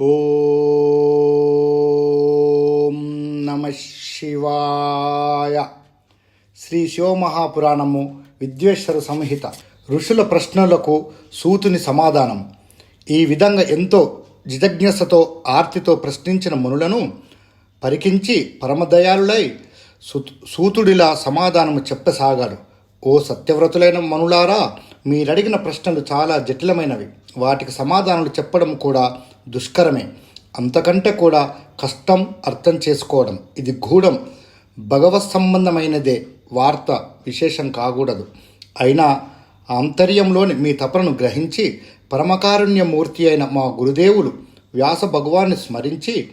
ఓం నమ శివాయ. శ్రీ శివమహాపురాణము విద్వేశ్వర సంహిత ఋషుల ప్రశ్నలకు సూతుని సమాధానం. ఈ విధంగా ఎంతో జిజజ్ఞసతో ఆర్తితో ప్రశ్నించిన మునులను పరికించి పరమదయాలులై సూతు- సూతుడిలా సమాధానము చెప్పసాగాడు ఓ సత్యవ్రతులైన మనులారా మీరడిగిన ప్రశ్నలు చాలా జటిలమైనవి. వాటికి సమాధానాలు చెప్పడం కూడా దుష్కరమే. అంతకంటే కూడా కష్టం అర్థం చేసుకోవడం. ఇది గూఢం. భగవత్ సంబంధమైనదే వార్త విశేషం కాకూడదు అయినా ఆంతర్యంలోని మీ తపనను గ్రహించి పరమకారుణ్యమూర్తి అయిన మా గురుదేవులు వ్యాస భగవాన్ని స్మరించి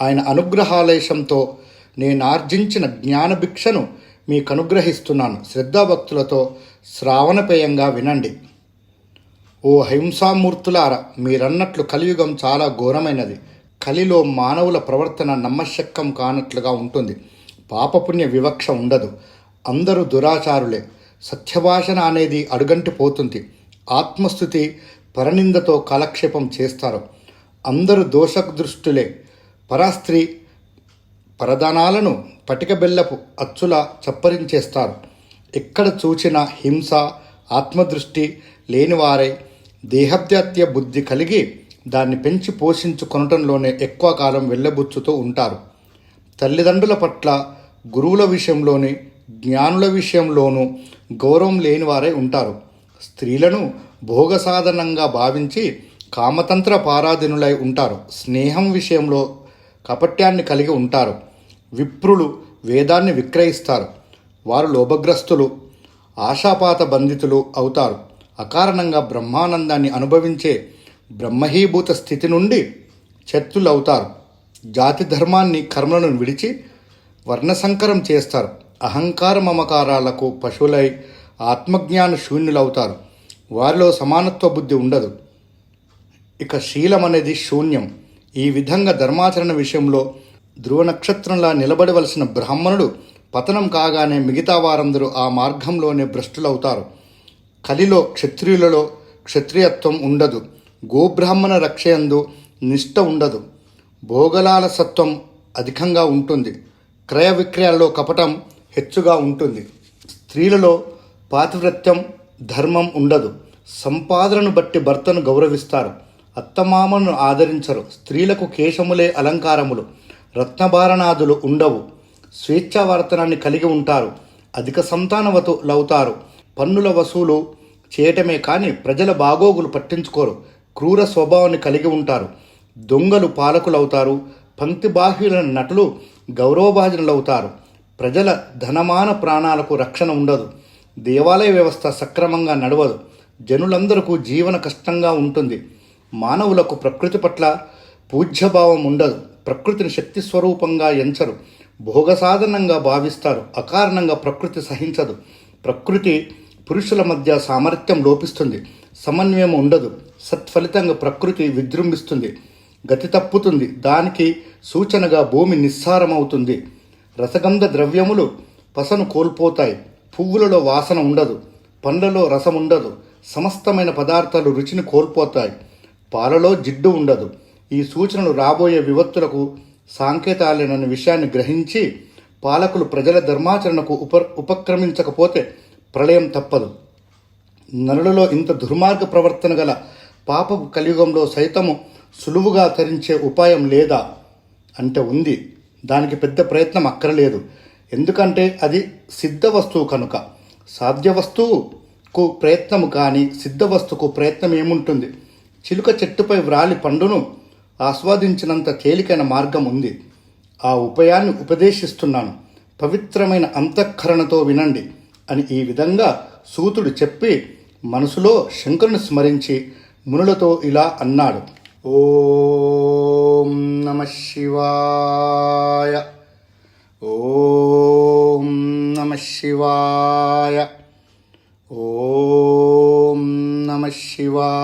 ఆయన అనుగ్రహాలేశంతో నేను ఆర్జించిన జ్ఞానభిక్షను మీకు అనుగ్రహిస్తున్నాను శ్రద్ధాభక్తులతో శ్రావణపేయంగా వినండి. ఓ హింసామూర్తులారా మీరన్నట్లు కలియుగం చాలా ఘోరమైనది. కలిలో మానవుల ప్రవర్తన నమ్మశక్యం కానట్లుగా ఉంటుంది. పాపపుణ్య వివక్ష ఉండదు. అందరూ దురాచారులే. సత్యభాషణ అనేది అడుగంటిపోతుంది ఆత్మస్థుతి పరనిందతో కాలక్షేపం చేస్తారు. అందరూ దోషదృష్టులే పరాస్త్రీ పరదానాలను పటికబెల్లపు అచ్చుల అచ్చులా చప్పరించేస్తారు. ఎక్కడ చూచిన హింస ఆత్మదృష్టి లేనివారై దేహత్యాత్య బుద్ధి కలిగి దాన్ని పెంచి పోషించుకొనటంలోనే ఎక్కువ కాలం వెళ్ళబుచ్చుతూ ఉంటారు. తల్లిదండ్రుల పట్ల గురువుల విషయంలోని జ్ఞానుల విషయంలోనూ గౌరవం లేనివారై ఉంటారు. స్త్రీలను భోగ సాధనంగా భావించి కామతంత్ర పారాధీనులై ఉంటారు. స్నేహం విషయంలో కపట్యాన్ని కలిగి ఉంటారు. విప్రులు వేదాన్ని విక్రయిస్తారు. వారు లోభగ్రస్తులు ఆశాపాత బంధితులు అవుతారు. అకారణంగా బ్రహ్మానందాన్ని అనుభవించే బ్రహ్మహీభూత స్థితి నుండి చత్తులవుతారు జాతి ధర్మాన్ని కర్మలను విడిచి వర్ణసంకరం చేస్తారు. అహంకార మమకారాలకు పశువులై ఆత్మజ్ఞాన శూన్యులవుతారు. వారిలో సమానత్వ బుద్ధి ఉండదు. ఇక శీలం అనేది శూన్యం. ఈ విధంగా ధర్మాచరణ విషయంలో ధ్రువ నక్షత్రంలా నిలబడవలసిన బ్రాహ్మణుడు పతనం కాగానే మిగతా వారందరూ ఆ మార్గంలోనే భ్రష్టులవుతారు. కలిలో క్షత్రియులలో క్షత్రియత్వం ఉండదు. గోబ్రాహ్మణ రక్షయందు నిష్ట ఉండదు. భోగలాలసత్వం అధికంగా ఉంటుంది. క్రయ విక్రయాల్లో కపటం హెచ్చుగా ఉంటుంది. స్త్రీలలో పాతివ్రత్యం ధర్మం ఉండదు. సంపాదనను బట్టి భర్తను గౌరవిస్తారు. అత్తమామను ఆదరించరు. స్త్రీలకు కేశములే అలంకారములు. రత్నభారణాదులు ఉండవు. స్వేచ్ఛావర్తనాన్ని కలిగి ఉంటారు. అధిక సంతానవతులవుతారు పన్నుల వసూలు చేయటమే కానీ ప్రజల బాగోగులు పట్టించుకోరు. క్రూర స్వభావాన్ని కలిగి ఉంటారు. దొంగలు పాలకులవుతారు. పంక్తి బాహ్యులైన నటులు గౌరవభాజనులవుతారు. ప్రజల ధనమాన ప్రాణాలకు రక్షణ ఉండదు. దేవాలయ వ్యవస్థ సక్రమంగా నడవదు. జనులందరకు జీవన కష్టంగా ఉంటుంది. మానవులకు ప్రకృతి పట్ల పూజ్యభావం ఉండదు. ప్రకృతిని శక్తి స్వరూపంగా ఎంచరు. భోగ సాధనంగా భావిస్తారు. అకారణంగా ప్రకృతి సహించదు. ప్రకృతి పురుషుల మధ్య సామర్థ్యం లోపిస్తుంది. సమన్వయం ఉండదు. సత్ఫలితంగా ప్రకృతి విజృంభిస్తుంది. గతి తప్పుతుంది. దానికి సూచనగా భూమి నిస్సారమవుతుంది. రసగంధ ద్రవ్యములు పసను కోల్పోతాయి. పువ్వులలో వాసన ఉండదు. పండ్లలో రసం ఉండదు. సమస్తమైన పదార్థాలు రుచిని కోల్పోతాయి. పాలలో జిడ్డు ఉండదు. ఈ సూచనలు రాబోయే వివత్తులకు సాంకేతాలేనన్న విషయాన్ని గ్రహించి పాలకులు ప్రజల ధర్మాచరణకు ఉప ఉపక్రమించకపోతే ప్రళయం తప్పదు. నరులలో ఇంత దుర్మార్గ ప్రవర్తన గల పాపపు కలియుగంలో సైతము సులువుగా తరించే ఉపాయం లేదా? అంటే ఉంది. దానికి పెద్ద ప్రయత్నం అక్కరలేదు. ఎందుకంటే అది సిద్ధ వస్తువు కనుక. సాధ్య వస్తువుకు ప్రయత్నము కానీ సిద్ధ వస్తువుకు ప్రయత్నం ఏముంటుంది? చిలుక చెట్టుపై వ్రాలి పండును ఆస్వాదించినంత తేలికైన మార్గం ఉంది. ఆ ఉపాయాన్ని ఉపదేశిస్తున్నాను. పవిత్రమైన అంతఃకరణతో వినండి. అని ఈ విధంగా సూతుడు చెప్పి మనసులో శంకరుని స్మరించి మునులతో ఇలా అన్నాడు. ఓం నమ శివాయ. ఓం నమ శివాయ. ఓం నమ శివాయ.